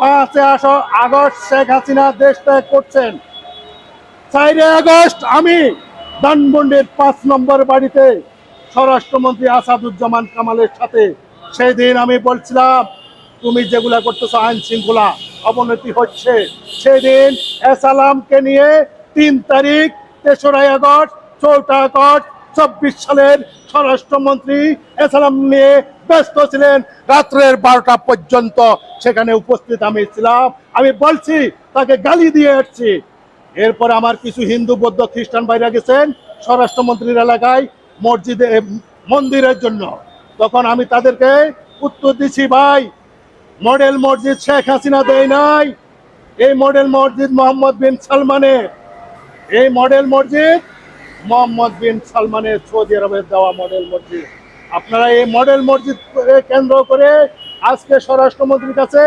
পাঁচে আস- আগস্ট শেখ হাসিনা দেশ ত্যাগ করছেন। চারই আগস্ট আমি ধানমন্ডির পাঁচ নম্বর বাড়িতে স্বরাষ্ট্রমন্ত্রী আসাদুজ্জামান কামালের সাথে। সেই দিন আমি বলছিলাম, তুমি যেগুলা করতেছো আইন শৃঙ্খলা, অবনতি হচ্ছে। সেদিন এসালামকে নিয়ে তিন তারিখ, তেসরাই আগস্ট, চৌঠা আগস্ট, চব্বিশ সালের স্বরাষ্ট্রমন্ত্রী এসালাম নিয়ে ব্যস্ত ছিলেন রাত্রের বারোটা পর্যন্ত। সেখানে উপস্থিত আমি ছিলাম। আমি বলছি, তাকে গালি দিয়ে আসছি এরপর আমার কিছু হিন্দু, বৌদ্ধ, খ্রিস্টান বাইরে গেছেন স্বরাষ্ট্রমন্ত্রীর এলাকায় মসজিদে মন্দিরের জন্য। তখন আমি তাদেরকে উত্তর দিচ্ছি ভাই, মডেল মসজিদ শেখ হাসিনা দেয় নাই। এই মডেল মসজিদ মোহাম্মদ বিন সালমানের এই মডেল মসজিদ মোহাম্মদ বিন সালমানের সৌদি আরবের দেওয়া মডেল মসজিদ। আপনারা এই মডেল মসজিদ কেন্দ্র করে আজকে স্বরাষ্ট্রমন্ত্রীর কাছে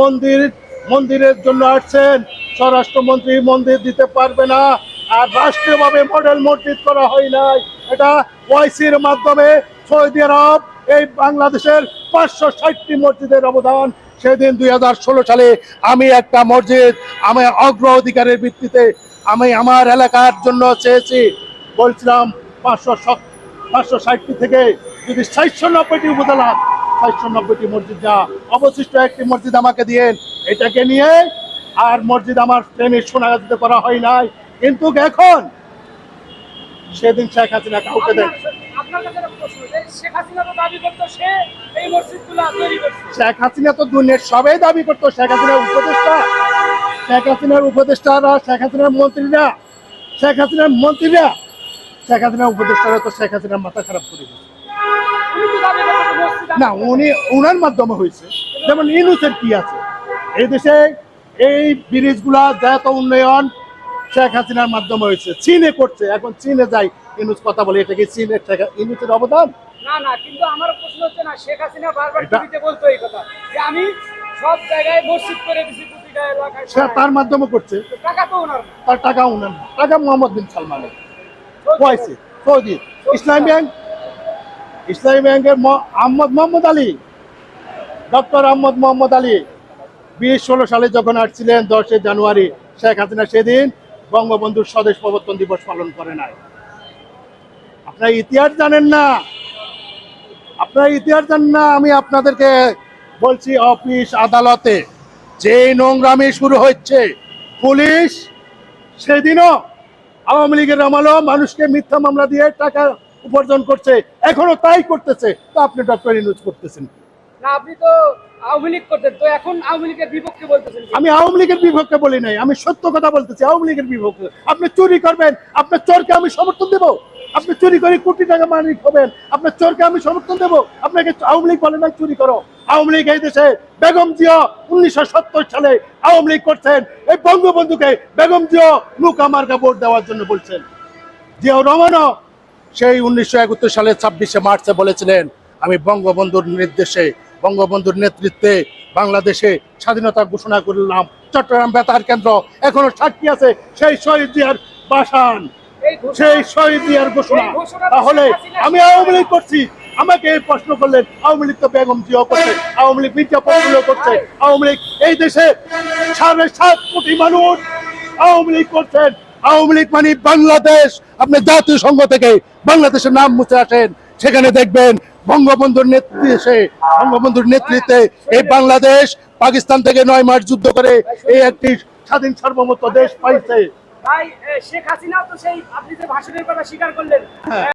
মন্দির, মন্দিরের জন্য আসছেন। স্বরাষ্ট্রমন্ত্রী মন্দির দিতে পারবে না, আর রাষ্ট্রীয়ভাবে মডেল মসজিদ করা হয় নাই। এটা ওয়াইসির মাধ্যমে সৌদি আরব, এই বাংলাদেশের পাঁচশো ষাটটি মসজিদের অবদান। সেদিন দুই হাজার ষোলো সালে আমি একটা মসজিদ, আমি অগ্র অধিকারের ভিত্তিতে আমি আমার এলাকার জন্য চেয়েছি। বলছিলাম, পাঁচশো পাঁচশো ষাটটি থেকে যদি চারশো নব্বইটি উপজেলা চারশো নব্বইটি মসজিদ যা অবশিষ্ট একটি মসজিদ আমাকে দিয়েন এটাকে নিয়ে আর মসজিদ আমার ট্রেনের সোনাগাতিতে করা হয় নাই কিন্তু এখন সেদিন শেখ হাসিনা কাউকে করছে। শেখ হাসিনা তো দুনিয়ার সবাই দাবি করতো শেখ হাসিনার উপদেষ্টা শেখ হাসিনার উপদেষ্টারা শেখ হাসিনার মন্ত্রীরা শেখ হাসিনার মন্ত্রীরা শেখ হাসিনার উপদেষ্টারা তো শেখ হাসিনার মাথা খারাপ করে না উনি উনার মাধ্যমে হয়েছে। যেমন ইনুসের কি আছে? এই দেশে এই ব্রিজগুলা যত উন্নয়ন শেখ হাসিনার মাধ্যমে হয়েছে। চীনে করছে। এখন চীনে যাই ইনুস কথা বলে এটা কি চীনের ইনুসের অবদান? না না কিন্তু আমার প্রশ্ন হচ্ছে না শেখ হাসিনা বারবার টিভিতে বলতো এই কথা যে আমি সব জায়গায় মসজিদ করে দিছি প্রতিটা এলাকায় তার মাধ্যমে করছে। টাকা তো ওনার তার টাকা উনার না। টাকা মোহাম্মদ বিন সালমানের। ইসলামী ব্যাংক, ইসলামী ব্যাংকের আহমদ মোহাম্মদ আলী, ডক্টর আহমদ মোহাম্মদ আলী। বিশ ষোলো সালে যখন আসছিলেন দশই জানুয়ারি, শেখ হাসিনা সেদিন বঙ্গবন্ধুর স্বদেশ প্রবর্তন দিবস পালন করে নাই। আপনারা ইতিহাস জানেন না। আপনারা ইতিহাস জানেন না, আমি আপনাদেরকে বলছি অফিস আদালতে যে নোংরামি শুরু হচ্ছে পুলিশ সেদিনও আওয়ামী লীগের আমলও মানুষকে মিথ্যা মামলা দিয়ে টাকা উপার্জন করছে এখনও তাই করতেছে তো আপনি ডক্টর ইনুজ করতেছেন। না আপনি তো আওয়ামী লীগ করতেন তো এখন আওয়ামী লীগের বিপক্ষে বলতেছেন আমি আওয়ামী লীগের বিপক্ষে বলি নাই আমি সত্য কথা বলতেছি আওয়ামী লীগের বিপক্ষে। আপনি চুরি করবেন আপনার চোরকে আমি সমর্থন দেব। আপনি চুরি করে কোটি টাকা মালিক হবেন। আপনার চোরকে আমি সমর্থন দেব। আপনাকে আওয়ামী লীগ বলে না চুরি করো। আওয়ামী লীগ এই দেশে বেগম জিয়া উনিশশো সালে আওয়ামী লীগ করছেন। এই বঙ্গবন্ধুকে বেগম জিয়া নৌকা ভোট দেওয়ার জন্য বলছেন। জিয়াউর রহমানও সেই উনিশশো একাত্তর সালের ছাব্বিশে মার্চে বলেছিলেন, আমি বঙ্গবন্ধুর নির্দেশে, বঙ্গবন্ধুর নেতৃত্বে বাংলাদেশে স্বাধীনতা ঘোষণা করলাম। চট্টগ্রাম বেতার কেন্দ্র এখনও সাক্ষী আছে সেই শহীদ জিয়ার বাসান। সেই শহীদ জিয়ার ঘোষণা। তাহলে আমি আওয়ামী লীগ করছি। আমাকে এই প্রশ্ন করলেন আওয়ামী লীগ তো বেগম জিয়া করছে আওয়ামী লীগ ফখরুলও করছে। আওয়ামী লীগ এই দেশে সাড়ে সাত কোটি মানুষ আওয়ামী লীগ করছেন। আওয়ামী লীগ মানে বাংলাদেশ। আপনি জাতীয় সংঘ থেকে বাংলাদেশের নাম মুছে আসেন। সেখানে দেখবেন বঙ্গবন্ধুর নেতৃত্বে বঙ্গবন্ধুর নেতৃত্বে এই বাংলাদেশ পাকিস্তান থেকে নয় মাস যুদ্ধ করে এই একটি স্বাধীন সার্বভৌমত্ব দেশ পাইছে। ভাই শেখ হাসিনা তো সেই আপনি যে ভাষণের কথা স্বীকার করলেন হ্যাঁ।